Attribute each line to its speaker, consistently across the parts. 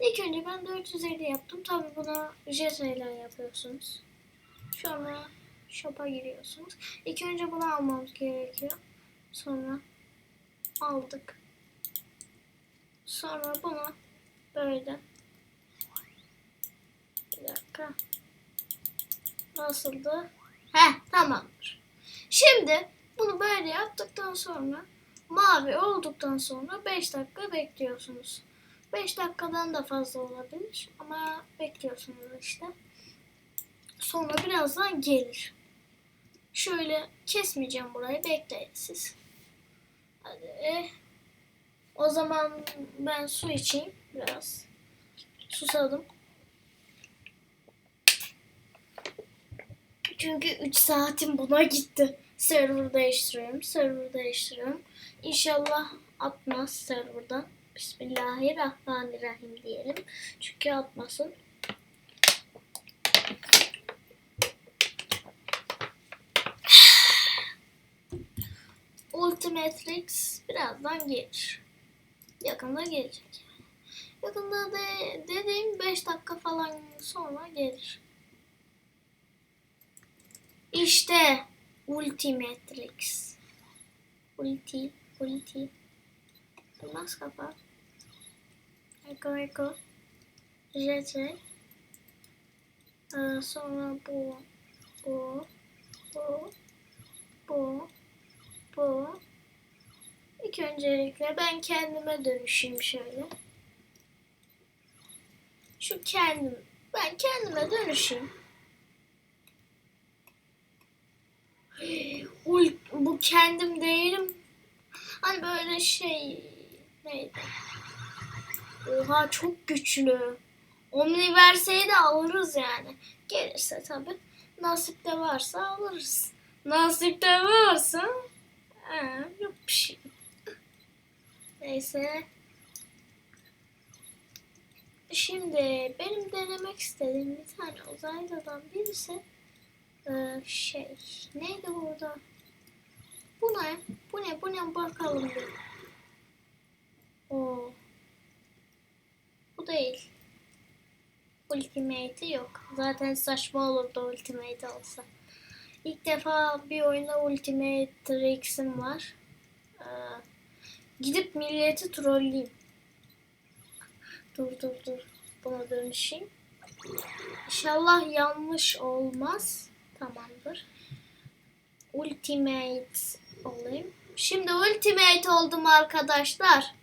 Speaker 1: İlk önce ben 450 yaptım. Tabi buna jetayla yapıyorsunuz. Sonra shop'a giriyorsunuz. İlk önce bunu almamız gerekiyor. Sonra aldık. Sonra bunu böyle bir dakika. Nasıldı? Heh tamamdır. Şimdi bunu böyle yaptıktan sonra mavi olduktan sonra 5 dakika bekliyorsunuz. 5 dakikadan da fazla olabilir ama bekliyorsunuz işte. Sonra birazdan gelir. Şöyle kesmeyeceğim burayı bekleyin siz. Hadi. O zaman ben su içeyim biraz. Susadım. Çünkü 3 saatim buna gitti. Server değiştiriyorum. Server değiştiriyorum. İnşallah atmaz serverdan. Bismillahirrahmanirrahim diyelim. Çünkü atmasın. Ultimatrix birazdan gelir. Yakında gelecek. Yakında de, dediğim 5 dakika falan sonra gelir. İşte Ultimatrix. Ulti, ulti. Nasıl kapat? Eko eko. JT. Ee, sonra bu. Bu. Bu. Bu. Bu. İlk öncelikle ben kendime dönüşeyim şöyle. Şu kendim. Ben kendime dönüşeyim. Bu kendim değilim. Hani böyle şey neydi? Oha çok güçlü. Omniverse'yi de alırız yani. Gelirse tabi. Nasipte varsa alırız. Nasipte varsa ee, yok bir şey. Neyse. Şimdi benim denemek istediğim bir tane uzaylıdan birisi ee, şey neydi burada? Bu ne? Bu ne? Bu ne? Bakalım bir. Oo. Bu değil. Ultimate yok. Zaten saçma olurdu Ultimate olsa. İlk defa bir oyunda Ultimate Trix'im var. Ee, gidip milleti trolleyeyim. Dur dur dur. Buna dönüşeyim. İnşallah yanlış olmaz. Tamamdır. Ultimate olayım. Şimdi Ultimate oldum arkadaşlar.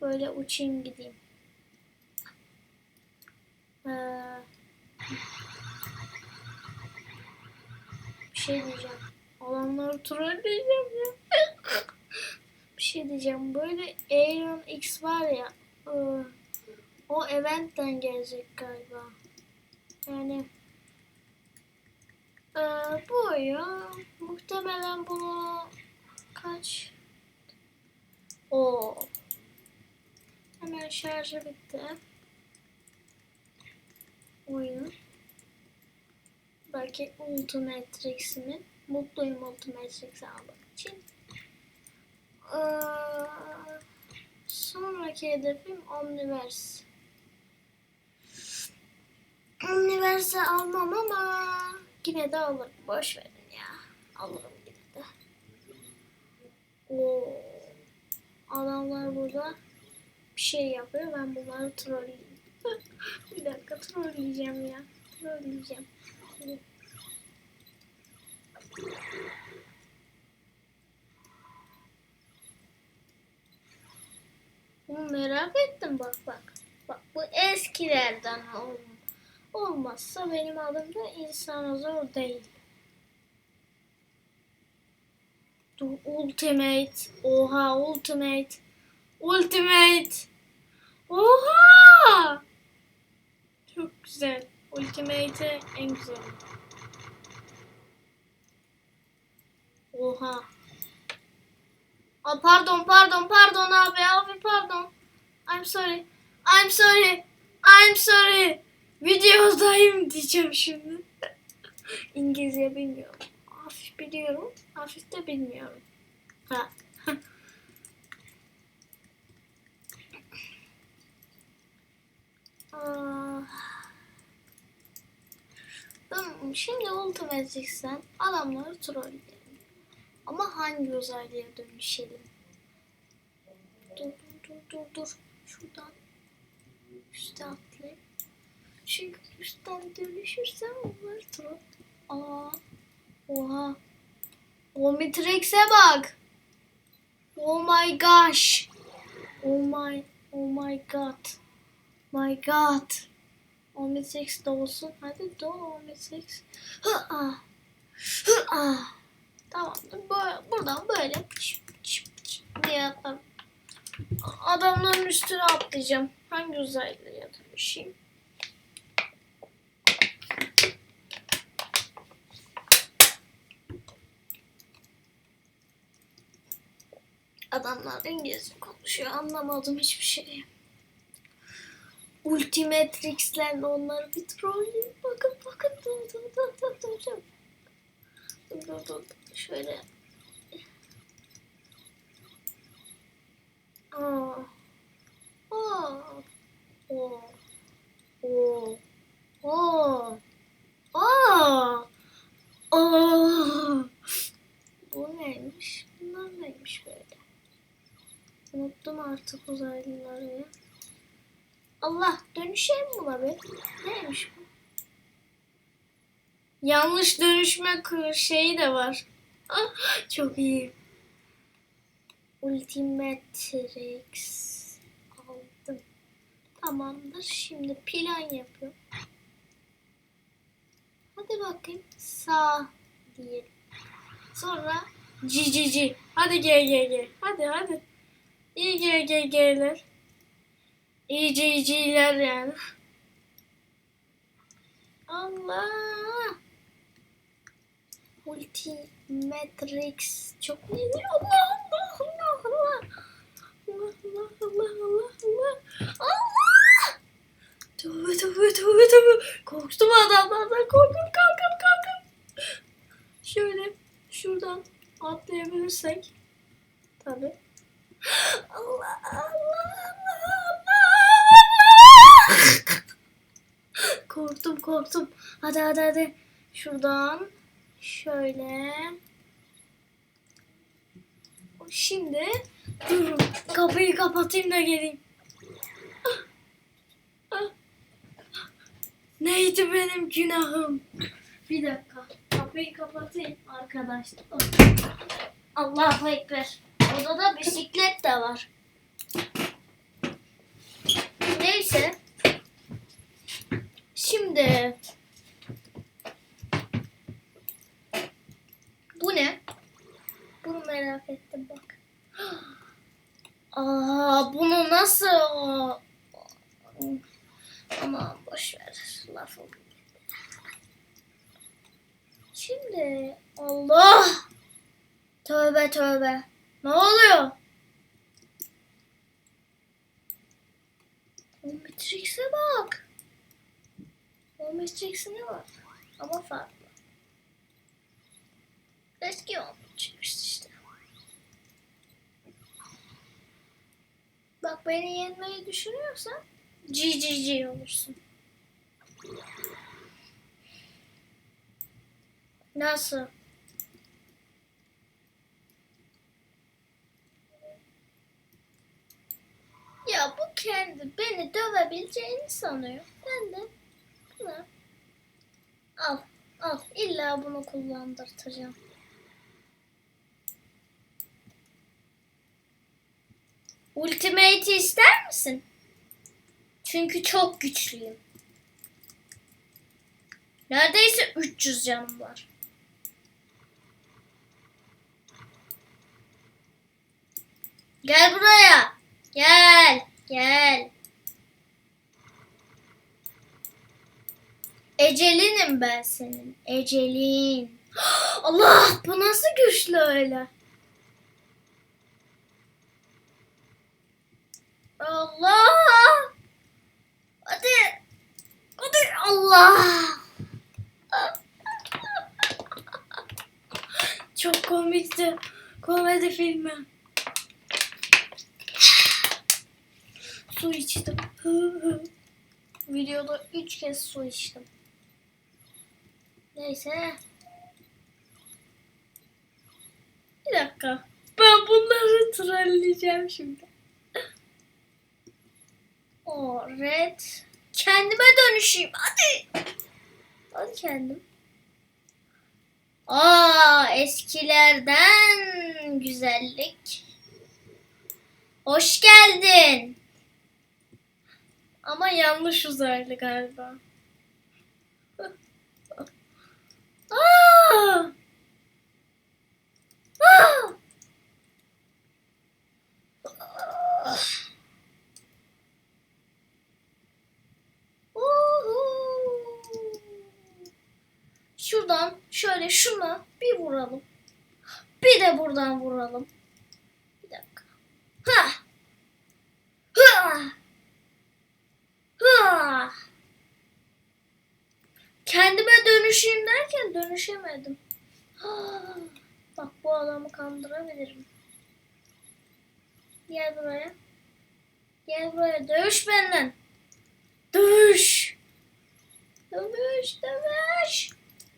Speaker 1: Böyle uçayım gideyim. Ee, bir şey diyeceğim. Olanları trolleyeceğim ya. bir şey diyeceğim. Böyle Aeron X var ya. e, o eventten gelecek galiba. Yani ee, bu oyun muhtemelen bunu kaç o hemen şarjı bitti oyun belki Ultimatrix'imin mutluyum Ultimatrix'i almak için ee, sonraki hedefim Omniverse Omniverse almam ama yine de alırım. Boş verin ya. Alırım yine de. Oo. Adamlar burada bir şey yapıyor. Ben bunları trolleyeyim. Bir dakika trolleyeceğim ya. Trolleyeceğim. Bunu merak ettim bak bak. Bak bu eskilerden olmuş. Olmazsa benim adım da insan zor değil. Dur, ultimate. Oha ultimate. Ultimate. Oha! Güzel. Ultimate en güzel. Oha. Aa, pardon pardon pardon abi abi pardon. I'm sorry. I'm sorry. I'm sorry. Videodayım diyeceğim şimdi. İngilizce bilmiyorum. Hafif biliyorum. Hafif de bilmiyorum. Ha. Şimdi ultimateceksen adamları trolleyelim. Ama hangi uzaylıya dönüşelim? Dur dur dur dur. Şuradan üste atlayayım. Çünkü üstten dönüşürsem onlar troll. Aa. Oha. Omnitrix'e bak. Oh my gosh. Oh my, oh my god. My god. Omnitrix de olsun. Hadi doğ Omnitrix. Hı ah. Hı ah. Tamamdır. Böyle, buradan böyle pıç pıç pıç diye atarım. Adamların üstüne atlayacağım. Hangi uzaylıya dönüşeyim? Adamlar İngilizce konuşuyor. Anlamadım hiçbir şey. Ultimatrix'lerle onları bir trolleyim. Bakın bakın dur dur dur dur dur dur. Dur dur. Şöyle. Aa. Aa. Oo. Oo. Oo. Aa. Aa. Bu neymiş? Bunlar neymiş böyle? Unuttum artık uzaylıları ya. Allah dönüşeyim buna be. Neymiş bu? Yanlış dönüşme şeyi de var. Ah, çok iyi. Ultimatrix aldım. Tamamdır. Şimdi plan yapıyorum. Hadi bakayım. Sağ diyelim. Sonra ci ci ci. Hadi gel gel gel. Hadi hadi. İyi gel gel geller. İyi ci ci'ler yani. Allah. Ultimatrix çok iyi. Allah Allah Allah Allah. Allah Allah Allah Allah Allah. Allah. Tövbe tövbe tövbe tövbe. Korktum adamlardan korktum kalkın kalkın. Şöyle şuradan atlayabilirsek. Allah Allah Allah Allah. korktum korktum. Hadi hadi hadi. Şuradan şöyle. Şimdi durun. Kapıyı kapatayım da geleyim. Ah, ah. Neydi benim günahım? Bir dakika. Kapıyı kapatayım arkadaşlar. Allahu Ekber. Odada bisiklet de var. Neyse. Şimdi bu ne? Bunu merak ettim bak. Aa bunu nasıl? Ama boş ver lafı. Şimdi Allah tövbe tövbe. Ne oluyor? Matrix'e bak. O Matrix'e ne var? Ama farklı. Eski olmuş işte. Bak beni yenmeyi düşünüyorsan GGG olursun. Nasıl? Ya bu kendi beni dövebileceğini sanıyor. Ben de al al illa bunu kullandırtacağım. Ultimate ister misin? Çünkü çok güçlüyüm. Neredeyse 300 canım var. Gel buraya. Gel. Gel. Ecelinim ben senin. Ecelin. Allah bu nasıl güçlü öyle? Allah. Hadi. Hadi Allah. Çok komikti. Komedi filmi. Su içtim. Videoda üç kez su içtim. Neyse. Bir dakika. Ben bunları trolleyeceğim şimdi. O red. Kendime dönüşeyim. Hadi. Hadi kendim. Aa eskilerden güzellik. Hoş geldin. Ama yanlış uzaylı galiba. Aa! Aa! Şuradan şöyle şuna bir vuralım. Bir de buradan vuralım. Bir dakika. Ha! Ha! Ha! Kendime dönüşeyim derken dönüşemedim. Bak bu adamı kandırabilirim. Gel buraya. Gel buraya. Dövüş benden. Dövüş. Dövüş, dövüş.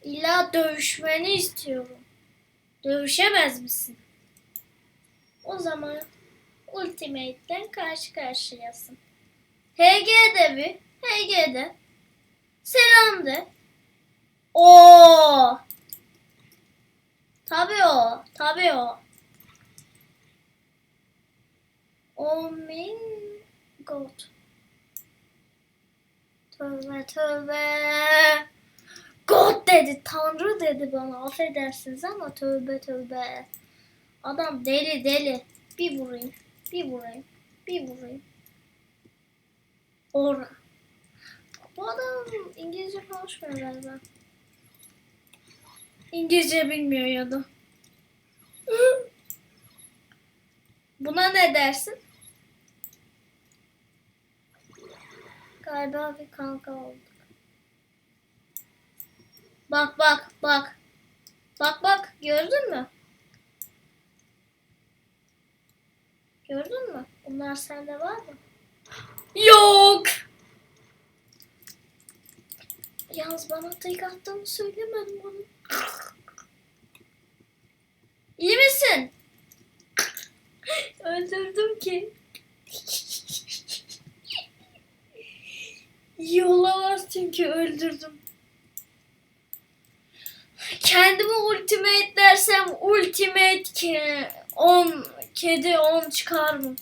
Speaker 1: İlla dövüşmeni istiyorum. Dövüşemez misin? O zaman Ultimate'den karşı karşıyasın. HG de bir. HG. Selam de. Oo. Tabii o. Tabii o. Oh my god. Tövbe tövbe. God dedi. Tanrı dedi bana. Affedersiniz ama tövbe tövbe. Adam deli deli. Bir vurayım. Bir vurayım. Bir vurayım. Ora. Bu adam İngilizce konuşmuyor galiba. İngilizce bilmiyor ya da. Buna ne dersin? Galiba bir kanka olduk. Bak bak bak. Bak bak gördün mü? Gördün mü? Bunlar sende var mı? Yok. Yalnız bana tek attığını söylemedim onu. İyi misin? Öldürdüm ki. İyi olamaz çünkü öldürdüm. Kendimi ultimate dersem ultimate ki 10 kedi 10 çıkar mı?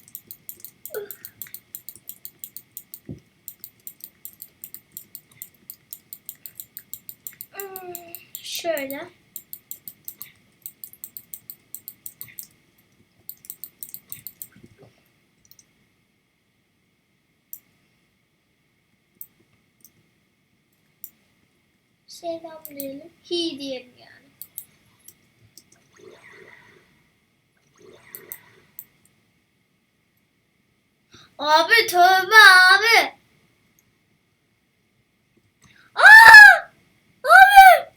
Speaker 1: Şöyle. Selam diyelim. Hi diyelim yani. Abi tövbe abi. Aa! Abi!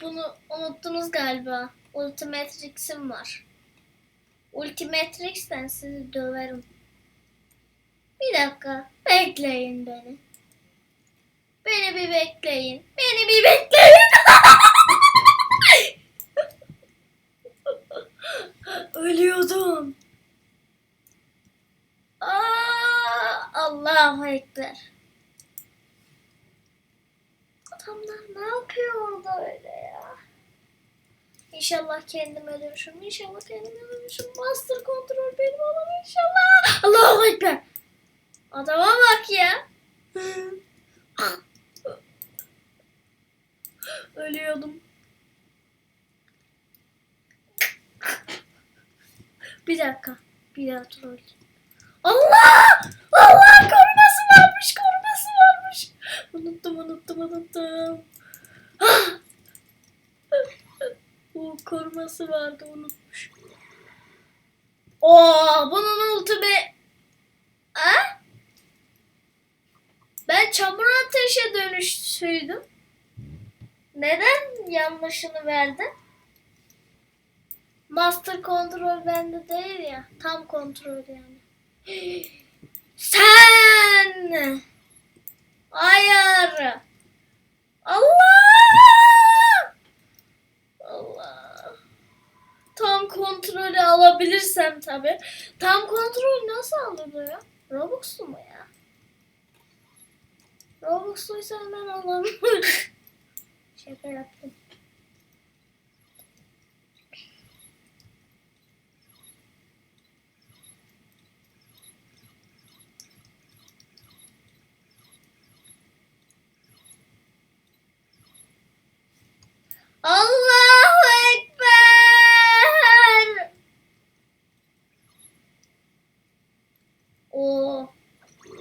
Speaker 1: Bunu unuttunuz galiba. Ultimatrix'im var. Ultimatrix'ten sizi döverim. Bir dakika. Bekleyin beni. Beni bir bekleyin. Beni bir bekleyin. Ölüyordum. Aa, Allahu Ekber. Adamlar ne yapıyor orada öyle ya? İnşallah kendime dönüşürüm. İnşallah kendime dönüşürüm. Master kontrol benim olur inşallah. Allahu Ekber. Adama bak ya. Ölüyordum. Bir dakika. Bir daha troll. Allah! Allah koruması varmış, koruması varmış. Unuttum, unuttum, unuttum. Koruması vardı, unutmuş. Oo, bunun ulti be... Ha? Ben çamur ateşe dönüştüydüm. Neden yanlışını verdin? Master kontrol bende değil ya. Tam kontrol yani. Sen! Hayır! Allah! Gireceğim tabi. Tam kontrol nasıl alınıyor? Robux'lu mu ya? Robux'luysa hemen alalım. Şaka yaptım. Allahu Ekber.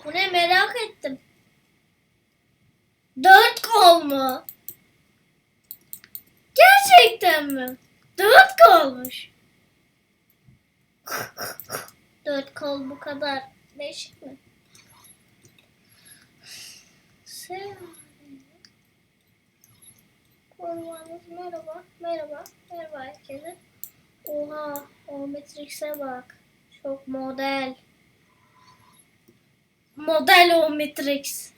Speaker 1: Bu ne merak ettim. Dört kol mu? Gerçekten mi? Dört kolmuş. Dört kol bu kadar değişik mi? Kormanız merhaba, merhaba, merhaba herkese. Oha, o Matrix'e bak. Çok model. Model o Matrix.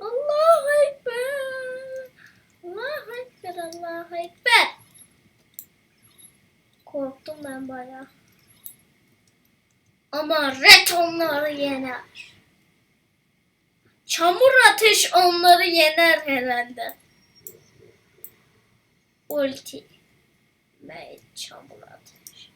Speaker 1: Allahu Ekber. Allahu Ekber, Allahu Ekber. Korktum ben bayağı. Ama red onları yener. Çamur ateş onları yener herhalde. Ulti. Made çamur ateş.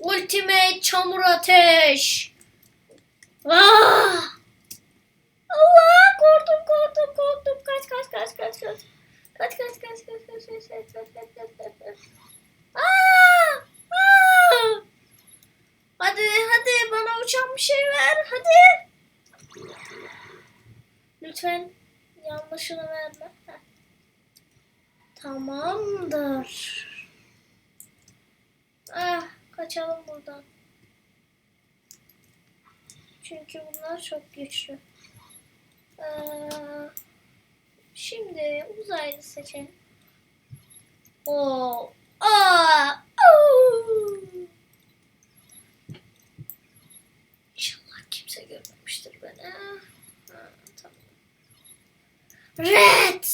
Speaker 1: Ultimate çamur ateş. Çok güçlü. Ee, şimdi uzaylı seçelim. Oo. Aa. Oo. İnşallah kimse görmemiştir beni. Ha, tamam. Red.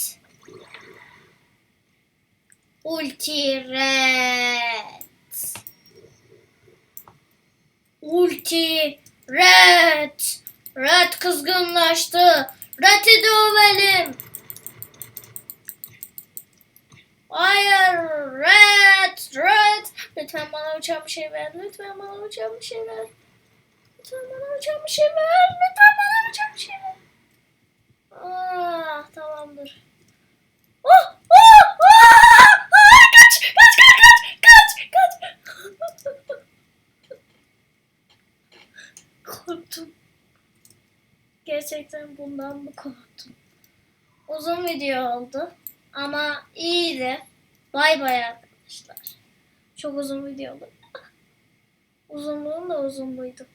Speaker 1: Ulti red. Ulti red. Red kızgınlaştı. Red'i dövelim. Hayır, red, red. Lütfen bana uçan bir şey ver. Lütfen bana uçan bir şey ver. Lütfen bana uçan bir şey ver. Lütfen bana uçan bir şey ver. Ah, tamamdır. Oh, oh, ah, kaç, kaç, kaç, kaç, kaç, kaç. Korktum. Gerçekten bundan mı korktum? Uzun video oldu. Ama iyiydi. Bay bay arkadaşlar. Çok uzun video oldu. Uzunluğun da uzunluğuydu.